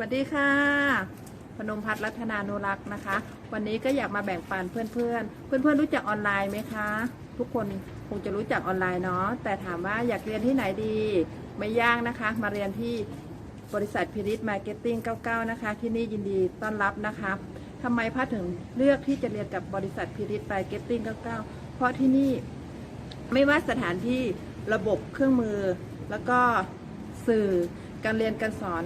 วัสดีค่ะ พนมพัฒน์รัตนานุรักษ์นะคะ วันนี้ก็อยากมาแบ่งปันเพื่อนๆเพื่อนๆรู้จักออนไลน์ไหมคะ ทุกคนคงจะรู้จักออนไลน์เนาะแต่ถามว่าอยากเรียนที่ไหนดี ไม่ยากนะคะ มาเรียนที่บริษัทพิริตมาร์เก็ตติ้ง99 นะคะ ที่นี่ยินดีต้อนรับนะคะทำไมพัดถึงเลือกที่จะเรียนกับบริษัทพิริตมาร์เก็ตติ้ง99 เพราะที่นี่ไม่ว่าสถานที่ระบบเครื่องมือ แล้วก็สื่อการเรียนการสอน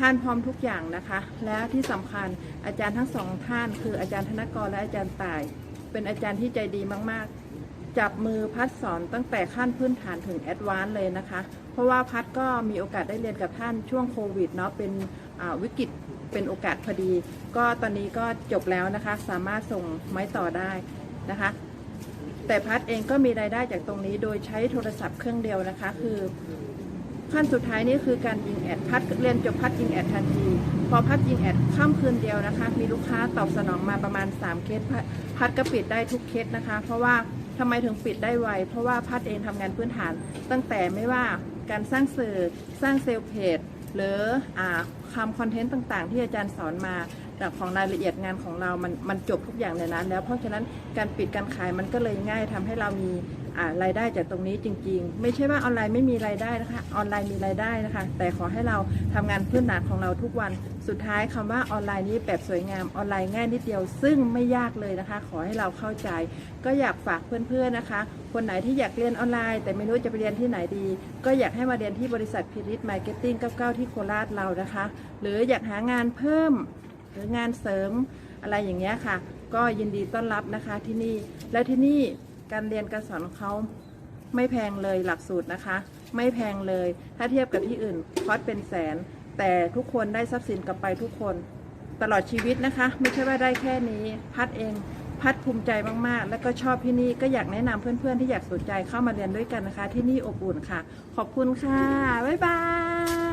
ท่านพร้อมทุกอย่างนะคะ และที่สำคัญอาจารย์ทั้งสองท่าน คืออาจารย์ธนกรและอาจารย์ต่าย เป็นอาจารย์ที่ใจดีมาก ๆ จับมือพัดสอนตั้งแต่ขั้นพื้นฐานถึงแอดวานซ์เลยนะคะ เพราะว่าพัดก็มีโอกาสได้เรียนกับท่านช่วงโควิดเนาะเป็นวิกฤตเป็นโอกาสพอดี ก็ตอนนี้ก็จบแล้วนะคะ สามารถส่งไม้ต่อได้นะคะ แต่พัดเองก็มีรายได้จากตรงนี้โดยใช้โทรศัพท์เครื่องเดียวนะคะ คือ ขั้นสุดท้ายนี่คือการยิงแอดพัดเรียนจบพัดยิงแอดทันที พอพัดยิงแอดข้ามคืนเดียวนะคะ มีลูกค้าตอบสนองมาประมาณ 3 เคสพัดก็ปิดได้ทุกเคสนะคะ เพราะว่าทำไมถึงปิดได้ไว เพราะว่าพัดเองทำงานพื้นฐาน ตั้งแต่ไม่ว่าการสร้างสื่อสร้างเซลล์เพจหรืออ่าคำคอนเทนต์ต่าง ๆ ที่อาจารย์สอนมาแต่ของรายละเอียดงานของเรามันมันจบทุกอย่างในนั้น แล้วเพราะฉะนั้นการปิดการขายมันก็เลยง่ายทำให้เรามี รายได้จากตรงนี้จริง ๆ ไม่ใช่ว่าออนไลน์ไม่มีรายได้นะคะ ออนไลน์มีรายได้นะคะ แต่ขอให้เราทำงานพื้นฐานของเราทุกวัน สุดท้ายคำว่าออนไลน์นี้แบบสวยงามออนไลน์ง่ายนิดเดียว ซึ่งไม่ยากเลยนะคะ ขอให้เราเข้าใจ ก็อยากฝากเพื่อนๆนะคะ คนไหนที่อยากเรียนออนไลน์ แต่ไม่รู้จะไปเรียนที่ไหนดี ก็อยากให้มาเรียนที่บริษัทพิริตมาร์เก็ตติ้ง99ที่โคราชเรานะคะ หรืออยากหางานเพิ่ม หรืองานเสริมอะไรอย่างเงี้ยค่ะ ก็ยินดีต้อนรับนะคะที่นี่และที่นี่ การเรียนการสอนของเขาไม่แพงเลยหลักสูตรนะคะ ไม่แพงเลย ถ้าเทียบกับที่อื่นคอสเป็นแสน แต่ทุกคนได้ทรัพย์สินกลับไปทุกคน ตลอดชีวิตนะคะ ไม่ใช่ว่าได้แค่นี้ พัดเองพัดภูมิใจมาก ๆ แล้วก็ชอบที่นี่ก็อยากแนะนำเพื่อน ๆ ที่อยากสนใจเข้ามาเรียนด้วยกันนะคะ ที่นี่อบอุ่นค่ะ ขอบคุณค่ะ บ๊ายบาย